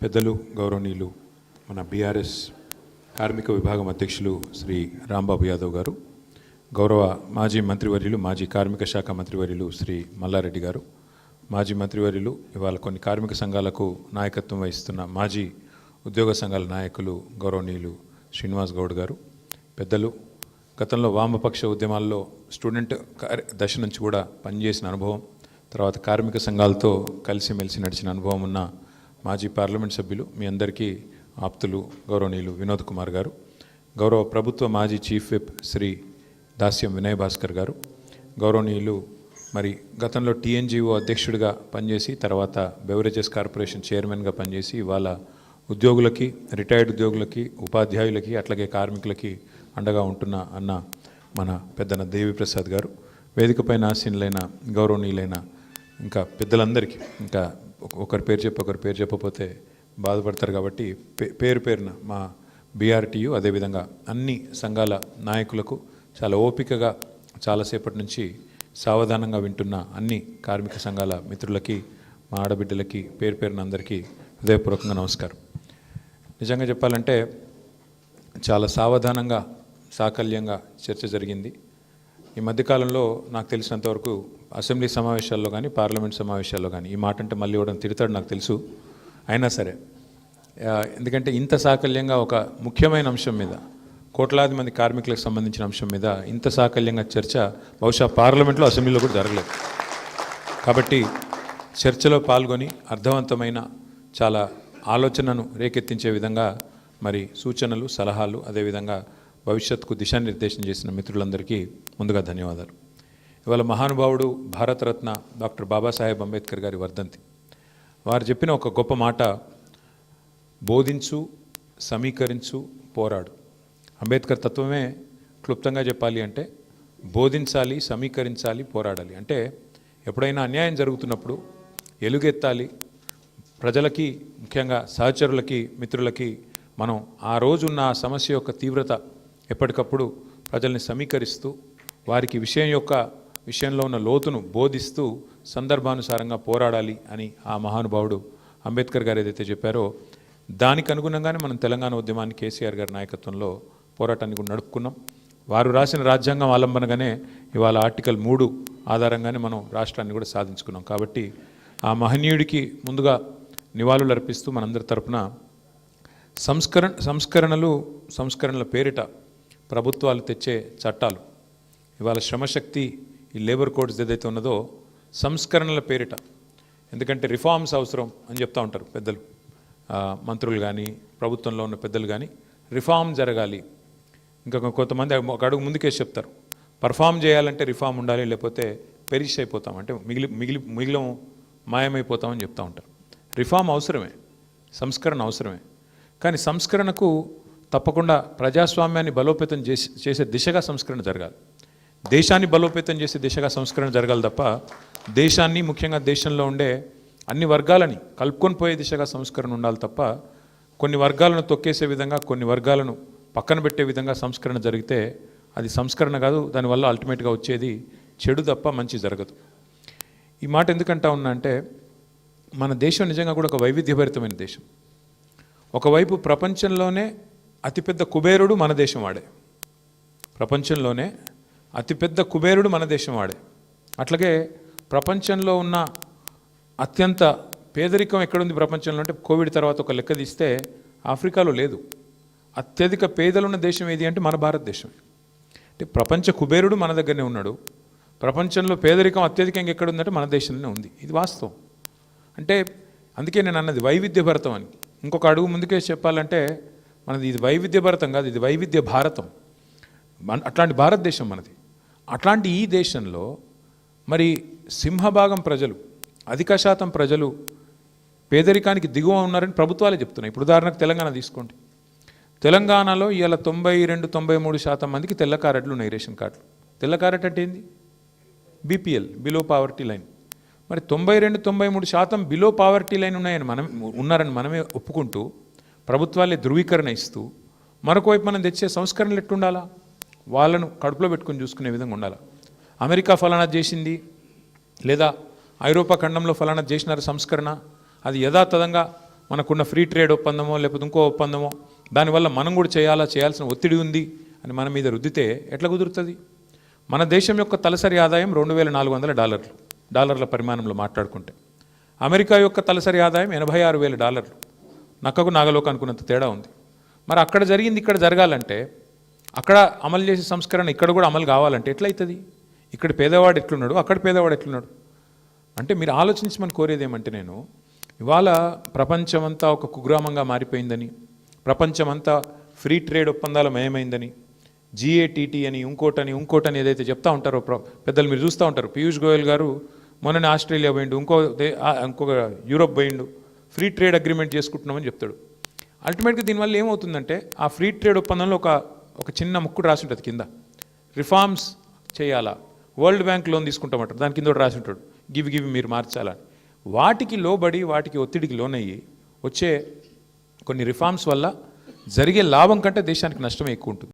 పెద్దలు గౌరవనీయులు మన బీఆర్ఎస్ కార్మిక విభాగం అధ్యక్షులు శ్రీ రాంబాబు యాదవ్ గారు గౌరవ మాజీ మంత్రివర్యులు మాజీ కార్మిక శాఖ మంత్రివర్యులు శ్రీ మల్లారెడ్డి గారు మాజీ మంత్రివర్యులు ఇవాళ కొన్ని కార్మిక సంఘాలకు నాయకత్వం వహిస్తున్న మాజీ ఉద్యోగ సంఘాల నాయకులు గౌరవనీయులు శ్రీనివాస్ గౌడ్ గారు పెద్దలు గతంలో వామపక్ష ఉద్యమాల్లో స్టూడెంట్ దశ నుంచి కూడా పనిచేసిన అనుభవం తర్వాత కార్మిక సంఘాలతో కలిసిమెలిసి నడిచిన అనుభవం ఉన్న మాజీ పార్లమెంట్ సభ్యులు మీ అందరికీ ఆప్తులు గౌరవనీయులు వినోద్ కుమార్ గారు గౌరవ ప్రభుత్వ మాజీ చీఫ్ విప్ శ్రీ దాస్యం వినయ్ భాస్కర్ గారు గౌరవనీయులు మరి గతంలో టీఎన్జిఓ అధ్యక్షుడిగా పనిచేసి తర్వాత బెవరేజెస్ కార్పొరేషన్ చైర్మన్గా పనిచేసి ఇవాళ ఉద్యోగులకి రిటైర్డ్ ఉద్యోగులకి ఉపాధ్యాయులకి అట్లాగే కార్మికులకి అండగా ఉంటున్న అన్న మన పెద్దన దేవిప్రసాద్ గారు వేదికపైన ఆసీనులైన గౌరవనీయులైన ఇంకా పెద్దలందరికీ ఇంకా ఒకరి పేరు చెప్పి ఒకరి పేరు చెప్పకపోతే బాధపడతారు కాబట్టి పే- పేరు పేరున మా బీఆర్టీయు అదేవిధంగా అన్ని సంఘాల నాయకులకు చాలా ఓపికగా చాలాసేపటి నుంచి సావధానంగా వింటున్న అన్ని కార్మిక సంఘాల మిత్రులకి మా ఆడబిడ్డలకి పేరు పేరున అందరికీ హృదయపూర్వకంగా నమస్కారం. నిజంగా చెప్పాలంటే చాలా సావధానంగా సాకల్యంగా చర్చ జరిగింది. ఈ మధ్యకాలంలో నాకు తెలిసినంతవరకు అసెంబ్లీ సమావేశాల్లో కానీ పార్లమెంట్ సమావేశాల్లో కానీ ఈ మాట అంటే మళ్ళీ ఇవ్వడం తిడతాడు నాకు తెలుసు. అయినా సరే ఎందుకంటే ఇంత సాకల్యంగా ఒక ముఖ్యమైన అంశం మీద కోట్లాది మంది కార్మికులకు సంబంధించిన అంశం మీద ఇంత సాకల్యంగా చర్చ బహుశా పార్లమెంట్లో అసెంబ్లీలో కూడా జరగలేదు. కాబట్టి చర్చలో పాల్గొని అర్థవంతమైన చాలా ఆలోచనను రేకెత్తించే విధంగా మరి సూచనలు సలహాలు అదేవిధంగా భవిష్యత్తుకు దిశానిర్దేశం చేసిన మిత్రులందరికీ ముందుగా ధన్యవాదాలు. ఇవాళ మహానుభావుడు భారతరత్న డాక్టర్ బాబాసాహెబ్ అంబేద్కర్ గారి వర్ధంతి. వారు చెప్పిన ఒక గొప్ప మాట బోధించు సమీకరించు పోరాడు. అంబేద్కర్ తత్వమే క్లుప్తంగా చెప్పాలి అంటే బోధించాలి సమీకరించాలి పోరాడాలి. అంటే ఎప్పుడైనా అన్యాయం జరుగుతున్నప్పుడు ఎలుగెత్తాలి. ప్రజలకి ముఖ్యంగా సహచరులకి మిత్రులకి మనం ఆ రోజున్న ఆ సమస్య యొక్క తీవ్రత ఎప్పటికప్పుడు ప్రజల్ని సమీకరిస్తూ వారికి విషయం యొక్క విషయంలో ఉన్న లోతును బోధిస్తూ సందర్భానుసారంగా పోరాడాలి అని ఆ మహానుభావుడు అంబేద్కర్ గారు ఏదైతే చెప్పారో దానికి అనుగుణంగానే మనం తెలంగాణ ఉద్యమాన్ని కేసీఆర్ గారి నాయకత్వంలో పోరాటాన్ని కూడా నడుపుకున్నాం. వారు రాసిన రాజ్యాంగం ఆలంబనగానే ఇవాళ ఆర్టికల్ మూడు ఆధారంగానే మనం రాష్ట్రాన్ని కూడా సాధించుకున్నాం. కాబట్టి ఆ మహనీయుడికి ముందుగా నివాళులు అర్పిస్తూ మనందరి తరపున సంస్కరణ సంస్కరణలు సంస్కరణల పేరిట ప్రభుత్వాలు తెచ్చే చట్టాలు. ఇవాళ శ్రమశక్తి ఈ లేబర్ కోడ్స్ ఏదైతే ఉన్నదో సంస్కరణల పేరిట ఎందుకంటే రిఫార్మ్స్ అవసరం అని చెప్తా ఉంటారు పెద్దలు. మంత్రులు కానీ ప్రభుత్వంలో ఉన్న పెద్దలు కానీ రిఫార్మ్ జరగాలి. ఇంకా కొంతమంది ఒక అడుగు ముందుకేసి చెప్తారు. పర్ఫామ్ చేయాలంటే రిఫార్మ్ ఉండాలి లేకపోతే పెరిష్ అయిపోతాం. అంటే మిగిలి మిగిలి మిగిలం మాయమైపోతామని చెప్తా ఉంటారు. రిఫార్మ్ అవసరమే సంస్కరణ అవసరమే. కానీ సంస్కరణకు తప్పకుండా ప్రజాస్వామ్యాన్ని బలోపేతం చేసి చేసే దిశగా సంస్కరణ జరగాలి. దేశాన్ని బలోపేతం చేసే దిశగా సంస్కరణ జరగాలి తప్ప దేశాన్ని ముఖ్యంగా దేశంలో ఉండే అన్ని వర్గాలని కలుపుకొని పోయే దిశగా సంస్కరణ ఉండాలి తప్ప కొన్ని వర్గాలను తొక్కేసే విధంగా కొన్ని వర్గాలను పక్కన పెట్టే విధంగా సంస్కరణ జరిగితే అది సంస్కరణ కాదు దానివల్ల అల్టిమేట్గా వచ్చేది చెడు తప్ప మంచి జరగదు. ఈ మాట ఎందుకంటా ఉన్నా అంటే మన దేశం నిజంగా కూడా ఒక వైవిధ్యభరితమైన దేశం. ఒకవైపు ప్రపంచంలోనే అతిపెద్ద కుబేరుడు మన దేశం వాడే. ప్రపంచంలోనే అతిపెద్ద కుబేరుడు మన దేశం వాడే. అట్లాగే ప్రపంచంలో ఉన్న అత్యంత పేదరికం ఎక్కడుంది ప్రపంచంలో అంటే కోవిడ్ తర్వాత ఒక లెక్క తీస్తే ఆఫ్రికాలో లేదు. అత్యధిక పేదలున్న దేశం ఏది అంటే మన భారతదేశం అంటే ప్రపంచ కుబేరుడు మన దగ్గరనే ఉన్నాడు. ప్రపంచంలో పేదరికం అత్యధికంగా ఎక్కడుందంటే మన దేశంలోనే ఉంది. ఇది వాస్తవం. అంటే అందుకే నేను అన్నది వైవిధ్యభరతం అని. ఇంకొక అడుగు ముందుకే చెప్పాలంటే మనది ఇది వైవిధ్య భారతం కాదు ఇది వైవిధ్య భారతం. అట్లాంటి భారతదేశం మనది. అట్లాంటి ఈ దేశంలో మరి సింహభాగం ప్రజలు అధిక శాతం ప్రజలు పేదరికానికి దిగువ ఉన్నారని ప్రభుత్వాలే చెప్తున్నాయి. ఇప్పుడు ఉదాహరణకు తెలంగాణ తీసుకోండి. తెలంగాణలో ఇవాళ తొంభై రెండు తొంభై మూడు శాతం మందికి తెల్ల కారెట్లు ఉన్నాయి రేషన్ కార్డులు. తెల్ల కారెట్ అంటే ఏంది? బీపీఎల్ బిలో పావర్టీ లైన్ మరి తొంభై రెండు తొంభై మూడు శాతం బిలో పావర్టీ లైన్ ఉన్నాయని మనం ఉన్నారని మనమే ఒప్పుకుంటూ ప్రభుత్వాలే ధృవీకరణ ఇస్తూ మరొక వైపు మనం తెచ్చే సంస్కరణలు ఎట్టుండాలా వాళ్ళను కడుపులో పెట్టుకొని చూసుకునే విధంగా ఉండాలి. అమెరికా ఫలానా చేసింది? లేదా ఐరోపా ఖండంలో ఫలానా చేసినారు సంస్కరణ? అది యథాతథంగా మనకున్న ఫ్రీ ట్రేడ్ ఒప్పందమో లేకపోతే ఇంకో ఒప్పందమో దానివల్ల మనం కూడా చేయాలా చేయాల్సిన ఒత్తిడి ఉంది అని మన మీద రుద్దితే ఎట్లా కుదురుతుంది? మన దేశం యొక్క తలసరి ఆదాయం రెండు వేల నాలుగు వందల డాలర్లు డాలర్ల పరిమాణంలో మాట్లాడుకుంటే. అమెరికా యొక్క తలసరి ఆదాయం ఎనభై ఆరు వేల డాలర్లు. నక్కకు నాగలోకి అనుకున్నంత తేడా ఉంది. మరి అక్కడ జరిగింది ఇక్కడ జరగాలంటే అక్కడ అమలు చేసే సంస్కరణ ఇక్కడ కూడా అమలు కావాలంటే ఎట్లయితుంది? ఇక్కడ పేదవాడు ఎట్లున్నాడు? అక్కడ పేదవాడు ఎట్లున్నాడు? అంటే మీరు ఆలోచించమని కోరేది ఏమంటే నేను ఇవాళ ప్రపంచమంతా ఒక కుగ్రామంగా మారిపోయిందని ప్రపంచమంతా ఫ్రీ ట్రేడ్ ఒప్పందాల మయమైందని జిఏటీటీ అని ఇంకోటని ఇంకోటని ఏదైతే చెప్తా ఉంటారో ప్ర- పెద్దలు మీరు చూస్తూ ఉంటారు. పీయూష్ గోయల్ గారు మొన్ననే ఆస్ట్రేలియా పోయిండు ఇంకో ఇంకొక యూరోప్ పోయిండు ఫ్రీ ట్రేడ్ అగ్రిమెంట్ చేసుకుంటున్నామని చెప్తాడు. అల్టిమేట్గా దీనివల్ల ఏమవుతుందంటే ఆ ఫ్రీ ట్రేడ్ ఒప్పందంలో ఒక ఒక చిన్న ముక్కుడు రాసి ఉంటుంది కింద. రిఫార్మ్స్ చేయాలా? వరల్డ్ బ్యాంక్ లోన్ తీసుకుంటామంటారు. దాని కింద రాసి ఉంటాడు. గివి గివి మీరు మార్చాలా? వాటికి లోబడి వాటికి ఒత్తిడికి లోనయ్యి వచ్చే కొన్ని రిఫార్మ్స్ వల్ల జరిగే లాభం కంటే దేశానికి నష్టమే ఎక్కువ ఉంటుంది.